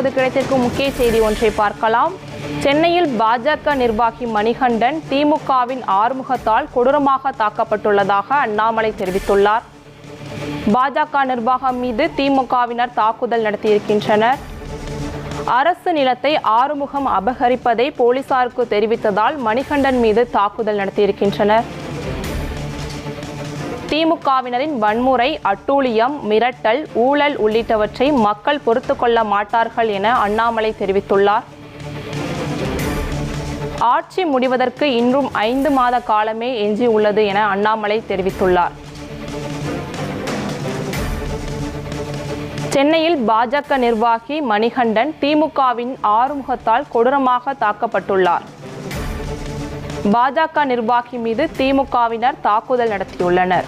தற்போது கிடைத்திருக்கும் முக்கிய செய்தி ஒன்றை பார்க்கலாம். சென்னையில் பாஜக நிர்வாகி மணிகண்டன் திமுகவின் ஆறுமுகத்தால் கொடூரமாக தாக்கப்பட்டுள்ளதாக அண்ணாமலை தெரிவித்துள்ளார். பாஜக நிர்வாகம் மீது திமுகவினர் தாக்குதல் நடத்தியிருக்கின்றனர். அரசு நிலத்தை ஆறுமுகம் அபகரிப்பதை போலீசாருக்கு தெரிவித்ததால் மணிகண்டன் மீது தாக்குதல் நடத்தியிருக்கின்றனர். திமுகவினரின் வன்முறை அட்டூழியம் மிரட்டல் ஊழல் உள்ளிட்டவற்றை மக்கள் பொறுத்து கொள்ள மாட்டார்கள் என அண்ணாமலை தெரிவித்துள்ளார். ஆட்சி முடிவதற்கு இன்றும் ஐந்து மாத காலமே எஞ்சி உள்ளது என அண்ணாமலை தெரிவித்துள்ளார். சென்னையில் பாஜக நிர்வாகி மணிகண்டன் திமுகவின் ஆறுமுகத்தால் கொடூரமாக தாக்கப்பட்டுள்ளார். பாஜக நிர்வாகி மீது திமுகவினர் தாக்குதல் நடத்தியுள்ளனர்.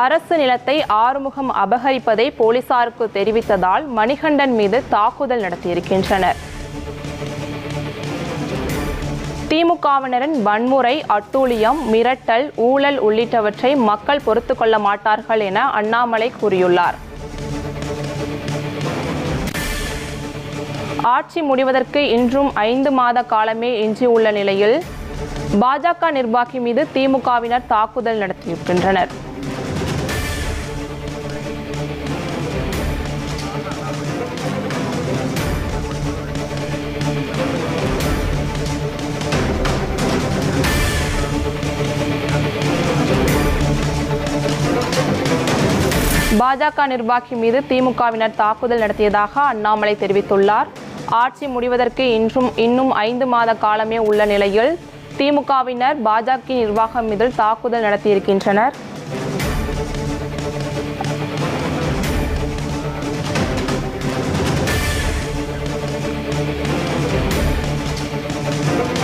அரசு நிலத்தை ஆறுமுகம் அபகரிப்பதை போலீசாருக்கு தெரிவித்ததால் மணிகண்டன் மீது தாக்குதல் நடத்தியிருக்கின்றனர். திமுகவினரின் வன்முறை அட்டூழியம் மிரட்டல் ஊழல் உள்ளிட்டவற்றை மக்கள் பொறுத்து கொள்ள மாட்டார்கள் என அண்ணாமலை கூறியுள்ளார். ஆட்சி முடிவதற்கு இன்றும் ஐந்து மாத காலமே எஞ்சியுள்ள நிலையில் பாஜக நிர்வாகி மீது திமுகவினர் தாக்குதல் நடத்தியிருக்கின்றனர். பாஜக நிர்வாகி மீது திமுகவினர் தாக்குதல் நடத்தியதாக அண்ணாமலை தெரிவித்துள்ளார். ஆட்சி முடிவதற்கு இன்றும் இன்னும் ஐந்து மாத காலமே உள்ள நிலையில் திமுகவினர் பாஜக நிர்வாகம் மீது தாக்குதல் நடத்தியிருக்கின்றனர்.